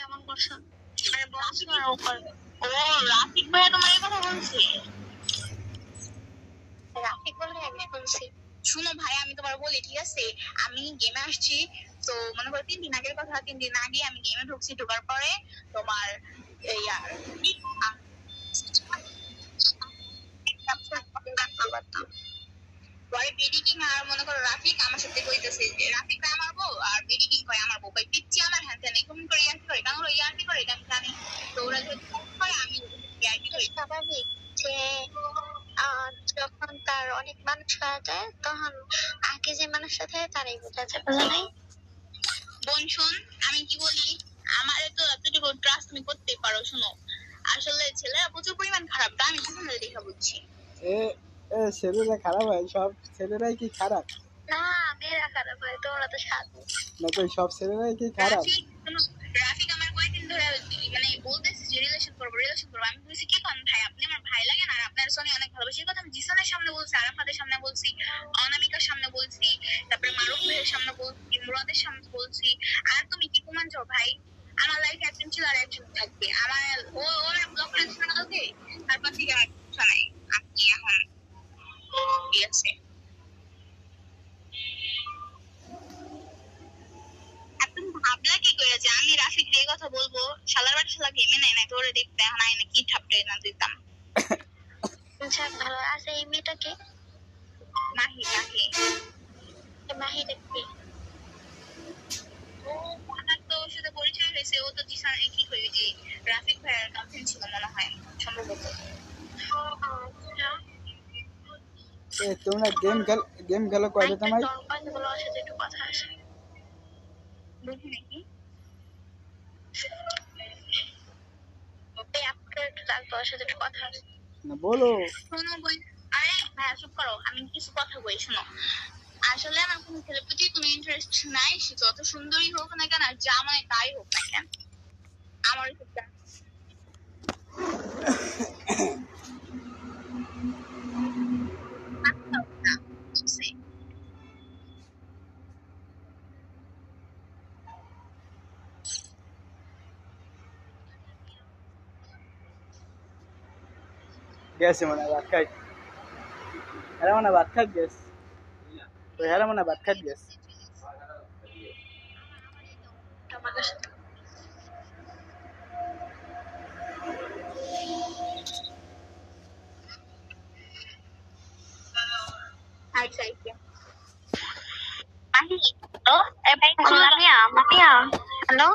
এমন করছ বলছো আর ও রাফিক ভাইয়া তোমার এই কথা বলছে? রাফিক বলে আমি বলছি। শুনো ভাই আমি তোমার বলি ঠিক আছে? আমি গেমে আসছি তো মনে করো তিন দিন আগের কথা তিন দিন আগে আমি গেমে ঢুকছি ঢোকার পরে তোমার এই আর পরে বিডি কিং আর মনে করো রাফিক আমার সাথে কইতেছে রাফিক আমার বউ আর বিডি কিং কয় আমার বউ ভাই পিচ্ছি আমার হ্যাঁ তেন এরকম করে ইয়ার্কি করে কারণ ওরা ইয়ার্কি করে এটা আমি জানি তো ওরা যদি করে আমি ইয়ার্কি করি স্বাভাবিক যে আহ, যখন তার অনেক মানুষ পাওয়া যায় তখন আগে যে মানুষটা থাকে তারাই বোঝা যায়। বোঝা নাই? বোন শোন আমি কি বলি? আমার তো এতটুকু ট্রাস্ট তুমি করতে পারো শোনো। আসলে ছেলেরা প্রচুর পরিমাণ খারাপ তা আমি কখনো দেখা বুঝছি ছেলেরা খারাপ হয় সব ছেলেরাই কি খারাপ? না মেয়েরা খারাপ হয় তোমরা তো সাধু। না তো সব ছেলেরাই কি খারাপ? রাফিক আমার কয়েকদিন ধরে মানে বলতেছে যে রিলেশন করব রিলেশন করব। আমি বলছি কি কন ভাই আপনি আমার ভাই সোনি অনেক ভালোবাসি। কথা আমি জিসানের সামনে বলছি, আরাফাতের সামনে বলছি, অনামিকার সামনে বলছি, তারপরে মারুফ সামনে বলছি, মুরাদের সামনে বলছি। আর তুমি কি প্রমাণ চাও ভাই? আমার লাইফে একজন ছিল আর একজন থাকবে। আমার, ও, ওর ব্লক করে না তারপর থেকে আর কিছু নাই আপনি এখন কি আছে? ভাবলা কি করে আমি রাফিক এই কথা বলব? শালার বাড়ি শালা গেমে নাই না তোরে দেখতে এখন আইনে কি ঠাপটে না দিতাম যাক ভালো। আছে এই মেয়েটাকে নাহি নাহি এই মাহিটা কি? ও আমার তো ওর সাথে পরিচয় হয়েছে। ও তো জিসান কি কই যে রাফিক ভাইয়ের গার্লফ্রেন্ড ছিল মনে হয় সম্ভবত। আচ্ছা তোমরা গেম খেল গেম খেলো কয়টা তোমায়? তোর পাশে বলো ওর সাথে একটু কথা আছে বুঝি নাকি আপনার একটু লাগবে ওর সাথে একটু কথা আছে না, বলো। শোনো বই, আরে ভাই চুপ করো, আমি কিছু কথা বই শোনো। আসলে আমার কোনো ছেলের প্রতি কোনো ইন্টারেস্ট নাই, সে যত সুন্দরী হোক না কেন, আর যা মানে তাই হোক না কেন। আমার Yes, wanaharakati hela wanaharakati yes. Hela wanaharakati yes. Aja aja. Mari, oh, eh, keluarnya, mami ya, halo.